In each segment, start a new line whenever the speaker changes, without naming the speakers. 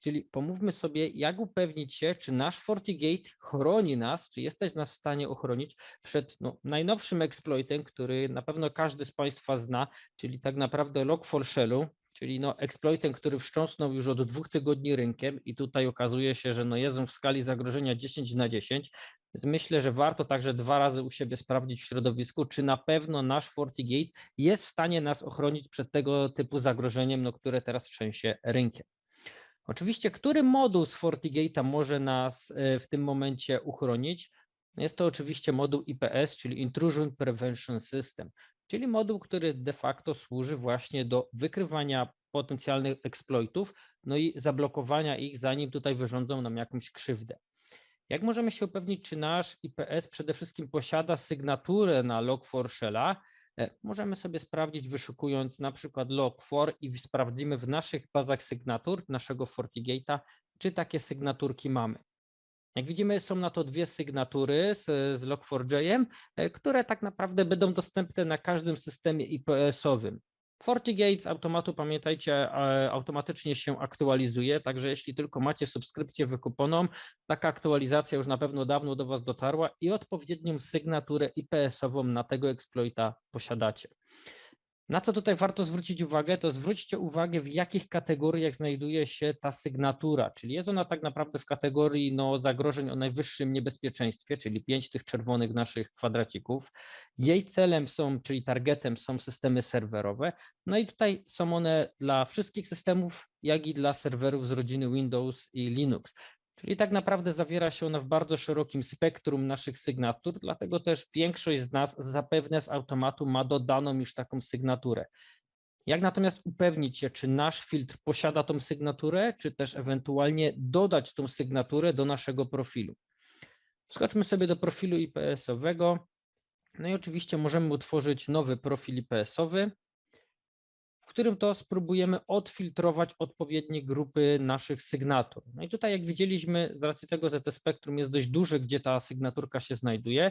Czyli pomówmy sobie, jak upewnić się, czy nasz FortiGate chroni nas, czy jesteś nas w stanie ochronić przed no, najnowszym exploitem, który na pewno każdy z Państwa zna, czyli tak naprawdę Log4Shellu, czyli no exploitem, który wstrząsnął już od dwóch tygodni rynkiem i tutaj okazuje się, że no jest w skali zagrożenia 10 na 10, więc myślę, że warto także dwa razy u siebie sprawdzić w środowisku, czy na pewno nasz FortiGate jest w stanie nas ochronić przed tego typu zagrożeniem, no, które teraz trzęsie rynkiem. Oczywiście, który moduł z FortiGate'a może nas e, w tym momencie uchronić? Jest to oczywiście moduł IPS, czyli Intrusion Prevention System, czyli moduł, który de facto służy właśnie do wykrywania potencjalnych exploitów, no i zablokowania ich, zanim tutaj wyrządzą nam jakąś krzywdę. Jak możemy się upewnić, czy nasz IPS przede wszystkim posiada sygnaturę na Log4Shella? E, Możemy sobie sprawdzić wyszukując na przykład Log4 i sprawdzimy w naszych bazach sygnatur naszego FortiGate'a, czy takie sygnaturki mamy. Jak widzimy, są na to dwie sygnatury z, z Log4j, e, które tak naprawdę będą dostępne na każdym systemie IPS-owym. FortiGate automatu, pamiętajcie, e, automatycznie się aktualizuje, także jeśli tylko macie subskrypcję wykuponą, taka aktualizacja już na pewno dawno do Was dotarła i odpowiednią sygnaturę IPS-ową na tego exploita posiadacie. Na co tutaj warto zwrócić uwagę, to zwróćcie uwagę, w jakich kategoriach znajduje się ta sygnatura, czyli jest ona tak naprawdę w kategorii no, zagrożeń o najwyższym niebezpieczeństwie, czyli pięć tych czerwonych naszych kwadracików. Jej celem są, czyli targetem są systemy serwerowe, no i tutaj są one dla wszystkich systemów, jak i dla serwerów z rodziny Windows i Linux. Czyli tak naprawdę zawiera się ona w bardzo szerokim spektrum naszych sygnatur, dlatego też większość z nas zapewne z automatu ma dodaną już taką sygnaturę. Jak natomiast upewnić się, czy nasz filtr posiada tą sygnaturę, czy też ewentualnie dodać tą sygnaturę do naszego profilu? Skoczmy sobie do profilu IPS-owego. No i oczywiście możemy utworzyć nowy profil IPS-owy którym to spróbujemy odfiltrować odpowiednie grupy naszych sygnatur. No i tutaj jak widzieliśmy, z racji tego, że to spektrum jest dość duże, gdzie ta sygnaturka się znajduje,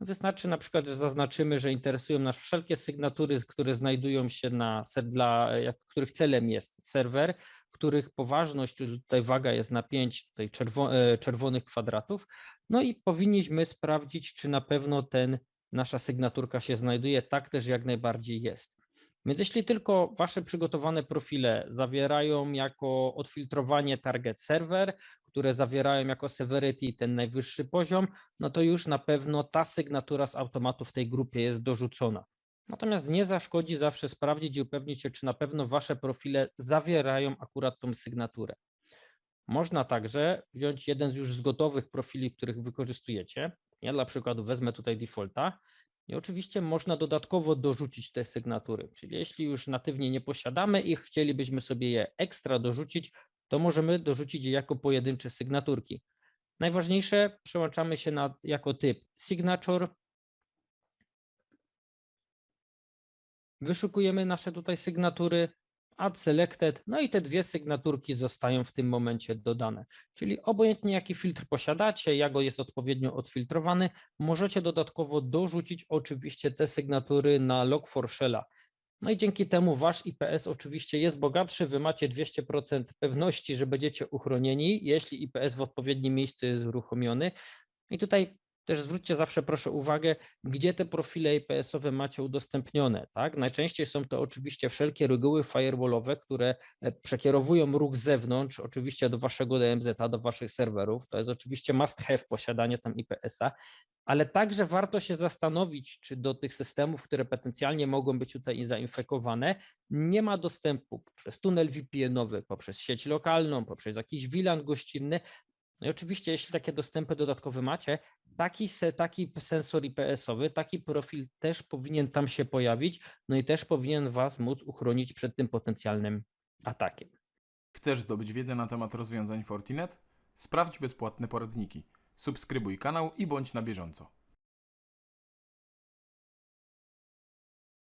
wystarczy na przykład, że zaznaczymy, że interesują nas wszelkie sygnatury, które znajdują się na, dla, których celem jest serwer, których poważność, tutaj waga jest na 5 tutaj czerwo, e, czerwonych kwadratów, no i powinniśmy sprawdzić, czy na pewno ten nasza sygnaturka się znajduje, tak też jak najbardziej jest. Więc jeśli tylko Wasze przygotowane profile zawierają jako odfiltrowanie target server, które zawierają jako severity ten najwyższy poziom, no to już na pewno ta sygnatura z automatu w tej grupie jest dorzucona. Natomiast nie zaszkodzi zawsze sprawdzić i upewnić się, czy na pewno Wasze profile zawierają akurat tą sygnaturę. Można także wziąć jeden z już z gotowych profili, których wykorzystujecie. Ja dla przykładu wezmę tutaj defaulta i oczywiście można dodatkowo dorzucić te sygnatury, czyli jeśli już natywnie nie posiadamy ich, chcielibyśmy sobie je ekstra dorzucić, to możemy dorzucić je jako pojedyncze sygnaturki. Najważniejsze przełączamy się na, jako typ signature. Wyszukujemy nasze tutaj sygnatury, add selected, no i te dwie sygnaturki zostają w tym momencie dodane. Czyli obojętnie jaki filtr posiadacie, jak go jest odpowiednio odfiltrowany, możecie dodatkowo dorzucić oczywiście te sygnatury na log4shella. No i dzięki temu wasz IPS oczywiście jest bogatszy, wy macie 200% pewności, że będziecie uchronieni, jeśli IPS w odpowiednim miejscu jest uruchomiony. I tutaj też zwróćcie zawsze proszę uwagę, gdzie te profile IPS-owe macie udostępnione. Tak? Najczęściej są to oczywiście wszelkie reguły firewallowe, które e, przekierowują ruch z zewnątrz, oczywiście do waszego DMZ, do waszych serwerów. To jest oczywiście must have posiadanie tam IPS-a, ale także warto się zastanowić, czy do tych systemów, które potencjalnie mogą być tutaj zainfekowane, nie ma dostępu poprzez tunel VPN-owy, poprzez sieć lokalną, poprzez jakiś VLAN gościnny, no i oczywiście, jeśli takie dostępy dodatkowe macie, taki, se, taki sensor IPS-owy, taki profil też powinien tam się pojawić, no i też powinien Was móc uchronić przed tym potencjalnym atakiem.
Chcesz zdobyć wiedzę na temat rozwiązań Fortinet? Sprawdź bezpłatne poradniki. Subskrybuj kanał i bądź na bieżąco.